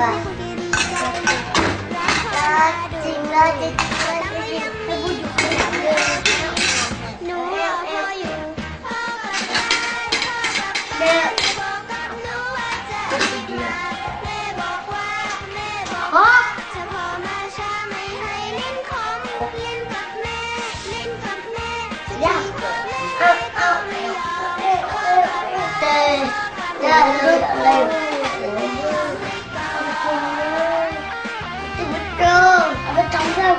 ด้วยจริงเลยจริงเลยจริงไม่พูดอยู่ข้างหลังเลยหนูเอวเอวอยู่เด็กโอ้ยากเออเออเออเออเออ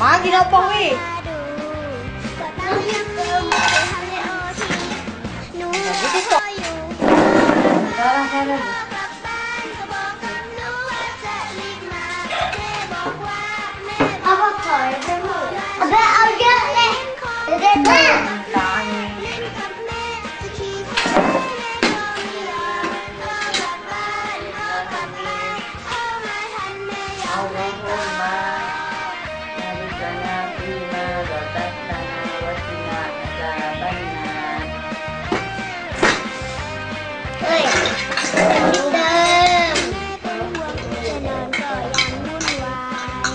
Pagi dong, pang เอ้ยแบบนี้เดิม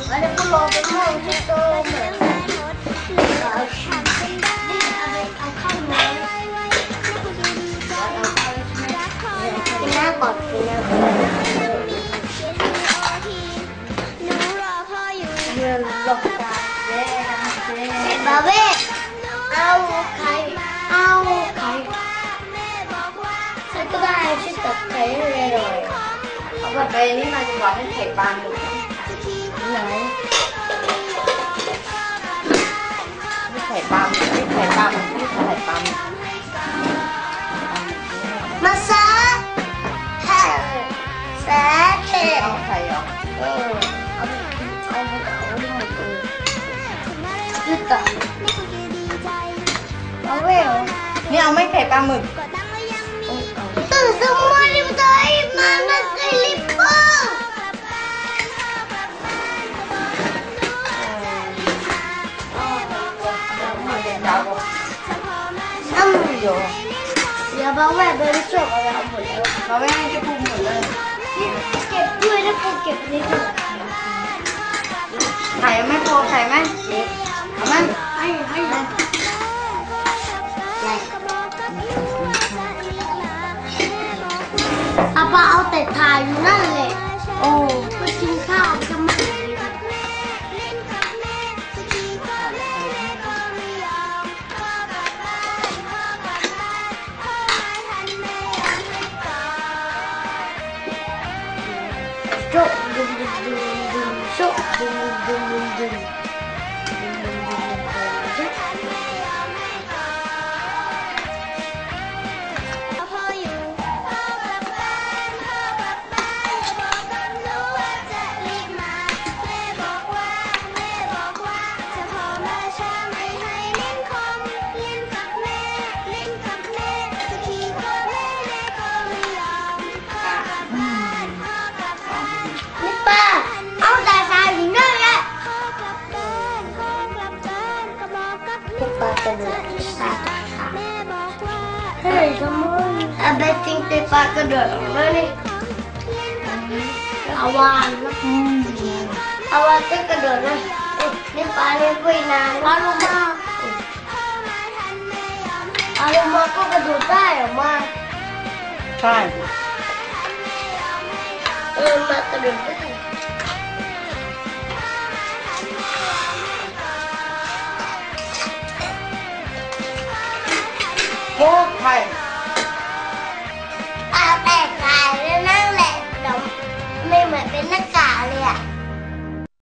แล้วก็ลงไปห้องที่โตเหมือนเอาข้าวเอาข้าวมาเป็นหน้ากอดเป็นหน้ากอดเรื่องหลอตาเบ้เบ้ ไปนี่มาจังหวัดนั่นเขตบางหลวงที่ไหนไม่ไข่ปลาไม่ไข่ปลาไม่ไข่ปลามาซาแค่แซ่เขียวเอาไข่เอเออเอาเอเอาไม่ไข่เออยืดต่อเอาเวลนี่เอาไม่ไข่ปลาหมึกตื่นสมมติใจมามาเบ้าแม่เดิจบอะไรเอาหมดแล้วเราไม่ใจะปูหมดเลยนี่เก็บด้วยนะปูเก็บในถุงใส่ไหมปูใส่ไหมเอาไหมให้ให้ไหมอาปาเอาแต่ถ่ายอยู่นั่นแหละ So, abating te pakador mani awan awan te kador na ni pani koi na aroma aroma ko kador tayo ma tayo เออมากระโดดได้ は。